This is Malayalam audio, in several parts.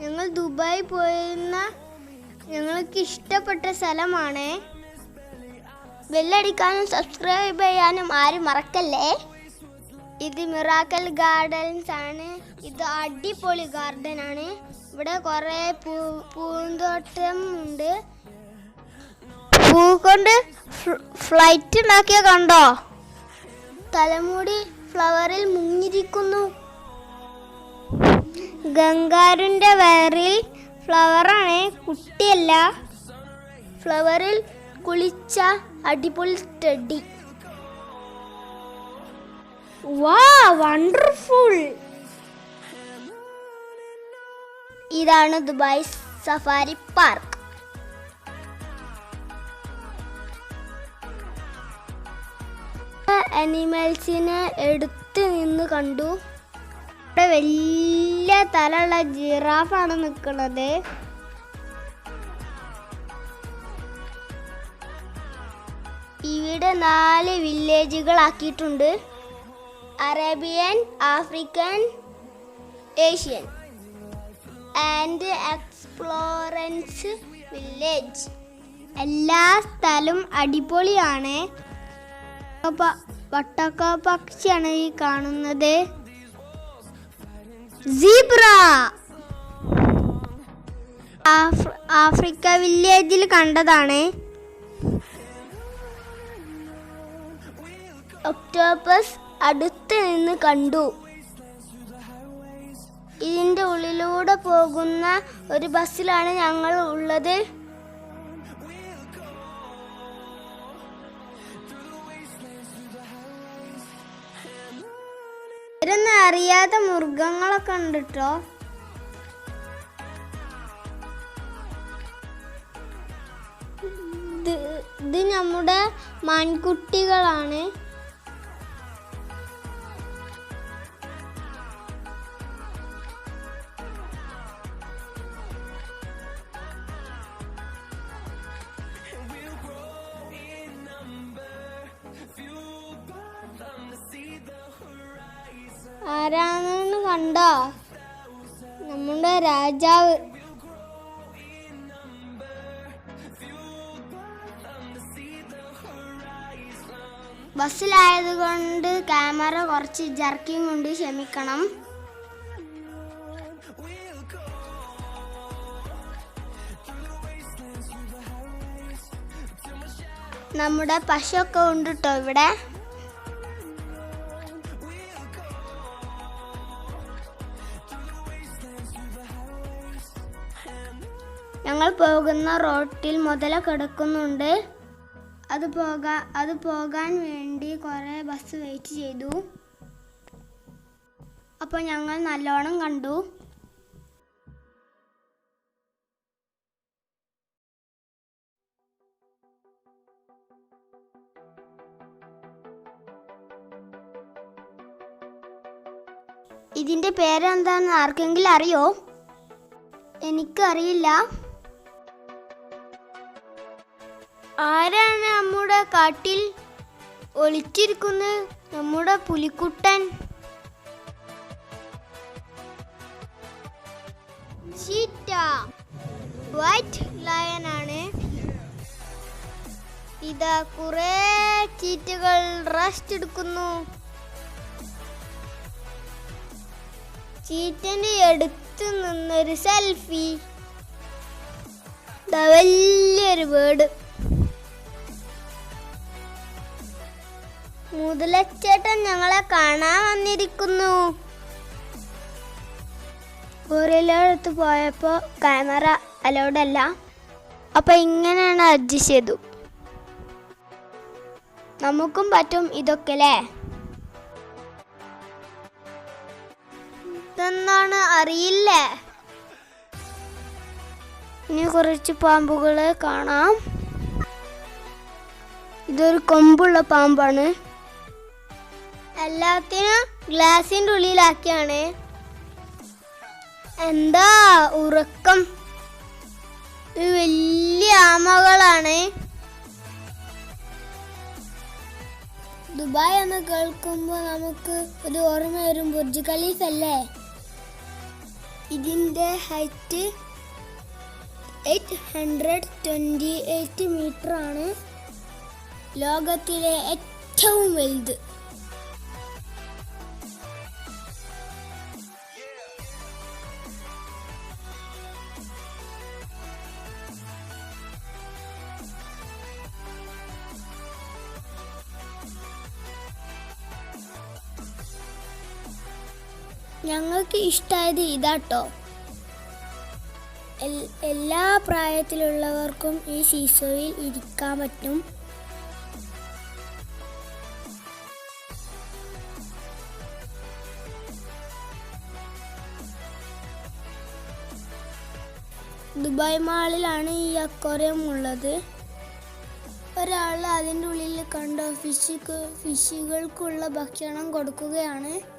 ഞങ്ങൾ ദുബായി പോയിരുന്ന ഞങ്ങൾക്ക് ഇഷ്ടപ്പെട്ട സ്ഥലമാണ്. ബെല്ലടിക്കാനും സബ്സ്ക്രൈബ് ചെയ്യാനും ആരും മറക്കല്ലേ? ഇത് മിറാക്കൽ ഗാർഡൻസ് ആണ്. ഇത് അടിപൊളി ഗാർഡൻ ആണ്. ഇവിടെ കുറേ പൂന്തോട്ടം ഉണ്ട്. പൂ കൊണ്ട് ഫ്ലൈറ്റ് ഉണ്ടാക്കിയ കണ്ടോ? തലമുടി ഫ്ലവറിൽ മുങ്ങിയിരിക്കുന്നു ഗംഗാരുന്റെ വയറിൽ ഫ്ലവറാണ്. കുട്ടിയല്ല. ഫ്ലവറിൽ കുളിച്ച അടിപൊളി ടെഡി. വാ വണ്ടർഫുൾ. ഇതാണ് ദുബായ് സഫാരി പാർക്ക്. അനിമൽസിനെ എടുത്തു നിന്ന് കണ്ടു. ഇവിടെ വലിയ തലയുള്ള ജിറാഫാണ് നിൽക്കുന്നത് ഇവിടെ നാല് വില്ലേജുകളാക്കിയിട്ടുണ്ട്. Arabian African Asian. And explorers village എല്ലാ സ്ഥലവും അടിപൊളിയാണ്. വട്ടക്ക പക്ഷിയാണ് ഈ കാണുന്നത്. സീബ്ര. ആഫ്ര- ആഫ്രിക്ക വില്ലേജിൽ കണ്ടതാണ്. ഒക്ടോപ്പസ് അടുത്ത് നിന്ന് കണ്ടു. ഇതിന്റെ ഉള്ളിലൂടെ പോകുന്ന ഒരു ബസ്സിലാണ് ഞങ്ങൾ ഉള്ളത്. ഇവരൊന്നും അറിയാത്ത മൃഗങ്ങളൊക്കെ ഉണ്ട് ഇത് നമ്മുടെ മാൻകുട്ടികളാണ് ആരാണെന്ന് കണ്ടോ? നമ്മുടെ രാജാവ്. ബസ്സിലായതുകൊണ്ട് ക്യാമറ കുറച്ച് ജർക്കിങ് ഉണ്ട് ക്ഷമിക്കണം. നമ്മുടെ പശുവൊക്കെ ഉണ്ട് കേട്ടോ ഇവിടെ? ഞങ്ങൾ പോകുന്ന റോട്ടിൽ മുതല കിടക്കുന്നുണ്ട്. അത് പോകാ അത് പോകാൻ വേണ്ടി കുറേ ബസ് വെയിറ്റ് ചെയ്തു. അപ്പോൾ ഞങ്ങൾ നല്ലോണം കണ്ടു. ഇതിന്റെ പേരെന്താണെന്ന് ആർക്കെങ്കിലും അറിയോ? എനിക്കറിയില്ല. ആരാണ് നമ്മുടെ കാട്ടിൽ ഒളിച്ചിരിക്കുന്നത്? നമ്മുടെ പുലിക്കുട്ടൻ. ചീറ്റ. വൈറ്റ് ലയൺ ആണ്. ഇതാ കുറെ ചീറ്റകൾ റെസ്റ്റ് എടുക്കുന്നു. ചീറ്റന്റെ അടുത്ത് നിന്നൊരു സെൽഫി വലിയൊരു വീട് മുതലച്ചേട്ടൻ ഞങ്ങളെ കാണാൻ വന്നിരിക്കുന്നു. ഗോറിലടുത്ത് പോയപ്പോൾ ക്യാമറ അലോഡല്ല അപ്പൊ ഇങ്ങനെയാണ് അഡ്ജസ്റ്റ് ചെയ്തു. നമുക്കും പറ്റും ഇതൊക്കെ അല്ലേ? ഇതെന്താണ് അറിയില്ലേ? ഇനി കുറച്ച് പാമ്പുകളെ കാണാം. ഇതൊരു കൊമ്പുള്ള പാമ്പാണ്. എല്ലാത്തിനും ഗ്ലാസിന്റെ ഉള്ളിലാക്കിയാണ്. എന്താ ഉറക്കം? വലിയ ആമകളാണ്. ദുബായ് എന്ന് കേൾക്കുമ്പോൾ നമുക്ക് ഒരു ഓർമ്മ വരും ബുർജ് ഖലീഫ് അല്ലേ? ഇതിന്റെ height eight hundred twenty eight metre ആണ്. ലോകത്തിലെ ഏറ്റവും വലുത്. ഞങ്ങൾക്ക് ഇഷ്ടമായത് ഇതാട്ടോ. എല്ലാ പ്രായത്തിലുള്ളവർക്കും ഈ സീസോയിൽ ഇരിക്കാൻ പറ്റും. ദുബായ് മാളിലാണ് ഈ അക്വാറിയം ഉള്ളത്. ഒരാൾ അതിന്റെ ഉള്ളിൽ കണ്ടോ ഫിഷിക്ക് ഫിഷുകൾക്കുള്ള ഭക്ഷണം കൊടുക്കുകയാണ്.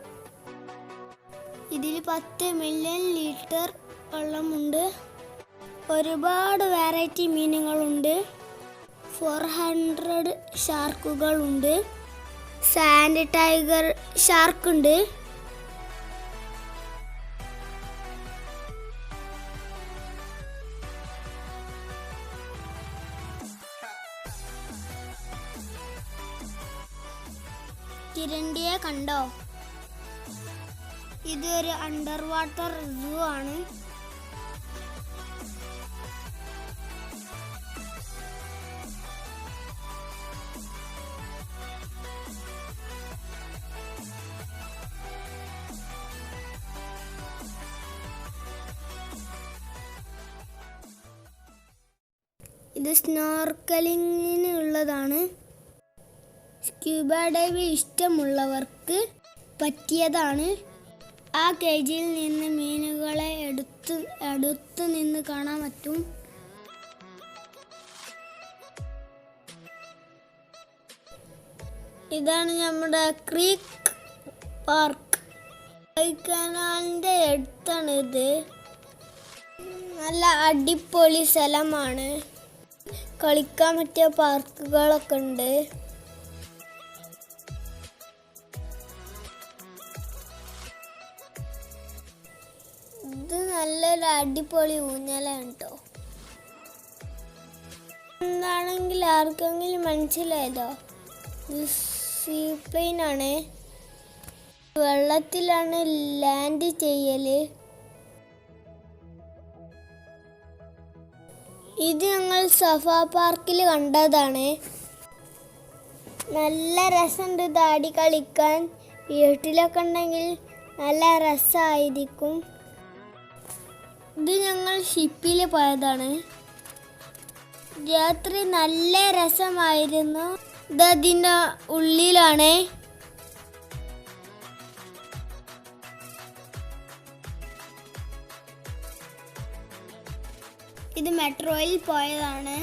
ഇതിൽ പത്ത് മില്യൺ ലിറ്റർ വെള്ളമുണ്ട്. ഒരുപാട് വെറൈറ്റി മീനുകളുണ്ട്. ഫോർ ഹൺഡ്രഡ് ഷാർക്കുകളുണ്ട് സാൻഡ് ടൈഗർ ഷാർക്കുണ്ട് തിരണ്ടിയെ കണ്ടോ? ഇത് ഒരു അണ്ടർ വാട്ടർ സൂ ആണ്. ഇത് സ്നോർക്കലിങ്ങിന് ഉള്ളതാണ് സ്ക്യൂബ ഡൈവ് ഇഷ്ടമുള്ളവർക്ക് പറ്റിയതാണ്. ആ കേജിൽ നിന്ന് മീനുകളെ എടുത്ത് അടുത്ത് നിന്ന് കാണാൻ പറ്റും. ഇതാണ് നമ്മുടെ ക്രീക്ക് പാർക്ക്. കനാലിന്റെ അടുത്താണ് ഇത് നല്ല അടിപൊളി സ്ഥലമാണ്. കളിക്കാൻ പറ്റിയ പാർക്കുകളൊക്കെ ഉണ്ട്. നല്ലൊരു അടിപൊളി ഊഞ്ഞലുണ്ടോ എന്താണെങ്കിൽ ആർക്കെങ്കിലും മനസ്സിലായതോ? സീപ്ലെയിൻ ആണ് വെള്ളത്തിലാണ് ലാൻഡ് ചെയ്യൽ ഇത് ഞങ്ങൾ സഫ പാർക്കിൽ കണ്ടതാണ്. നല്ല രസമുണ്ട് താടി കളിക്കാൻ. വീട്ടിലൊക്കെ ഉണ്ടെങ്കിൽ നല്ല രസമായിരിക്കും. ഇത് ഞങ്ങൾ ഷിപ്പിൽ പോയതാണ്. രാത്രി നല്ല രസമായിരുന്നു. ഇത് അതിന്റെ ഉള്ളിലാണ്. ഇത് മെട്രോയിൽ പോയതാണ്.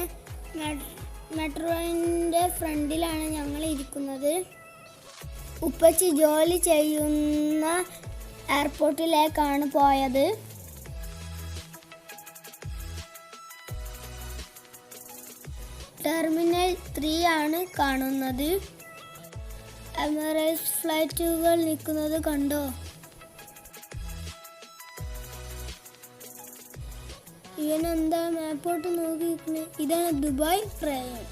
മെട്രോയിന്റെ ഫ്രണ്ടിലാണ് ഞങ്ങൾ ഇരിക്കുന്നത്. ഉപ്പച്ചി ജോലി ചെയ്യുന്ന എയർപോർട്ടിലേക്കാണ് പോയത്. ടെർമിനൽ ത്രീ ആണ് കാണുന്നത്. എമിറേറ്റ്സ് ഫ്ലൈറ്റുകൾ നിൽക്കുന്നത് കണ്ടോ? ഇവനെന്താ മാപ്പോട്ട് നോക്കിയിരിക്കുന്നത് ഇതാണ് ദുബായ് ട്രെയിൻ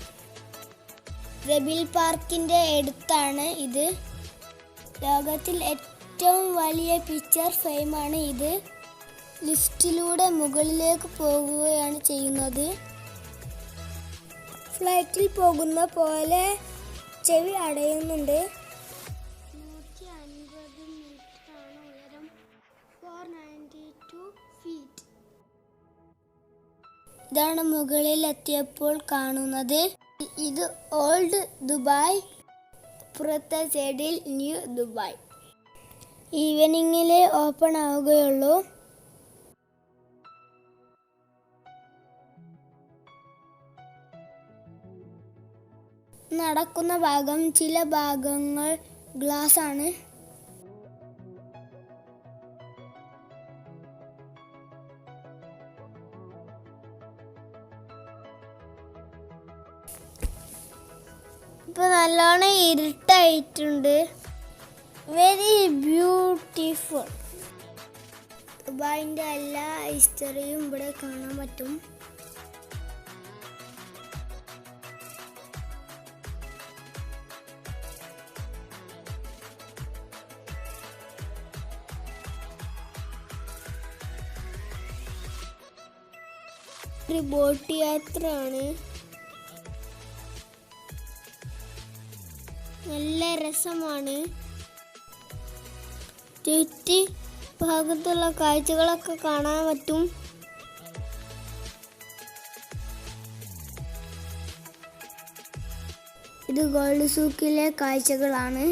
റെബിൽ പാർക്കിന്റെ അടുത്താണ് ഇത്. ലോകത്തിൽ ഏറ്റവും വലിയ പിക്ചർ ഫ്രെയിമാണ് ഇത്. ലിസ്റ്റിലൂടെ മുകളിലേക്ക് പോകുകയാണ് ചെയ്യുന്നത്. ഫ്ലൈറ്റിൽ പോകുന്ന പോലെ ചെവി അടയുന്നുണ്ട്. നൂറ്റി അൻപത് മീറ്റർ ആണ് ഉയരം. ഫോർ നയന്റി ടു ഫീറ്റ് ഇതാണ് മുകളിൽ എത്തിയപ്പോൾ കാണുന്നത്. ഇത് ഓൾഡ് ദുബായ് പുറത്തെ സൈഡിൽ ന്യൂ ദുബായ്. ഈവനിങ്ങിലെ ഓപ്പൺ ആവുകയുള്ളൂ. നടക്കുന്ന ഭാഗം ചില ഭാഗങ്ങൾ ഗ്ലാസ് ആണ്. ഇപ്പൊ നല്ലോണം ഇരുട്ടായിട്ടുണ്ട്. വെരി ബ്യൂട്ടിഫുൾ ദുബായിന്റെ എല്ലാ ഹിസ്റ്ററിയും ഇവിടെ കാണാൻ പറ്റും. ഒരു ബോട്ട് യാത്രയാണ്. നല്ല രസമാണ്. ചുറ്റി ഭാഗത്തുള്ള കാഴ്ചകളൊക്കെ കാണാൻ പറ്റും. ഇത് ഗോൾഡ് സൂക്കിലെ കാഴ്ചകളാണ്.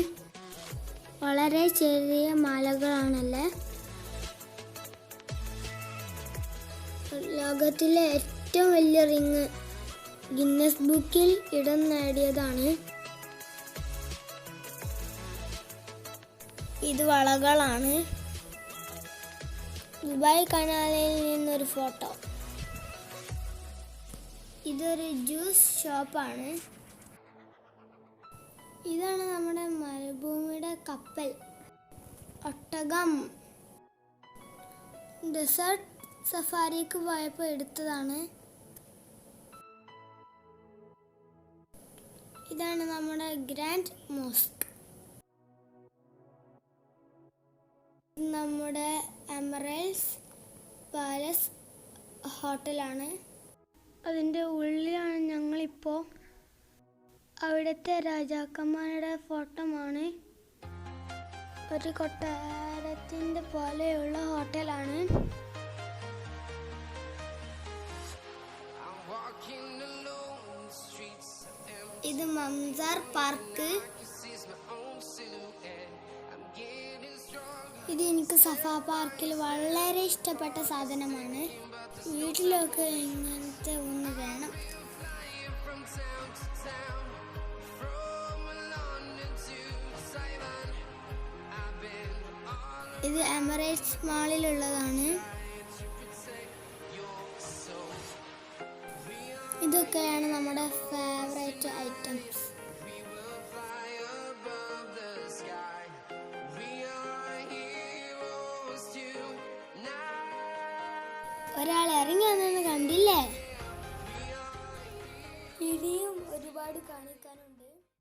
വളരെ ചെറിയ മാലകളാണല്ലേ? ലോകത്തിലെ ഏറ്റവും വലിയ റിങ് ഗിന്നസ് ബുക്കിൽ ഇടം നേടിയതാണ്. ഇത് വളകളാണ്. ദുബായ് കനാലിൽ നിന്നൊരു ഫോട്ടോ. ഇതൊരു ജ്യൂസ് ഷോപ്പാണ്. ഇതാണ് നമ്മുടെ മരുഭൂമിയുടെ കപ്പൽ. ഒട്ടകം. ഡെസേർട്ട് സഫാരിക്ക് പോയപ്പോൾ എടുത്തതാണ്. ഇതാണ് നമ്മുടെ ഗ്രാൻഡ് മോസ്ക്. നമ്മുടെ എമറൽസ് പാലസ് ഹോട്ടലാണ്. അതിന്റെ ഉള്ളിലാണ് ഞങ്ങളിപ്പോൾ അവിടുത്തെ രാജാക്കന്മാരുടെ ഫോട്ടോമാണ്. ഒരു കൊട്ടാരത്തിന്റെ പോലെയുള്ള ഹോട്ടലാണ്. ഇത് മംസാർ പാർക്ക്. ഇത് എനിക്ക് സഫ പാർക്കിൽ വളരെ ഇഷ്ടപ്പെട്ട സാധനമാണ്. വീട്ടിലൊക്കെ ഇങ്ങനത്തെ ഒന്ന് വേണം. ഇത് എമറേറ്റ്സ് മാളിലുള്ളതാണ്. ഇതൊക്കെയാണ് നമ്മുടെ ഫേവറേറ്റ് ഐറ്റംസ് ഒരാൾ ഇറങ്ങി വന്നെന്ന് കണ്ടില്ലേ? ഇനിയും ഒരുപാട് കാണി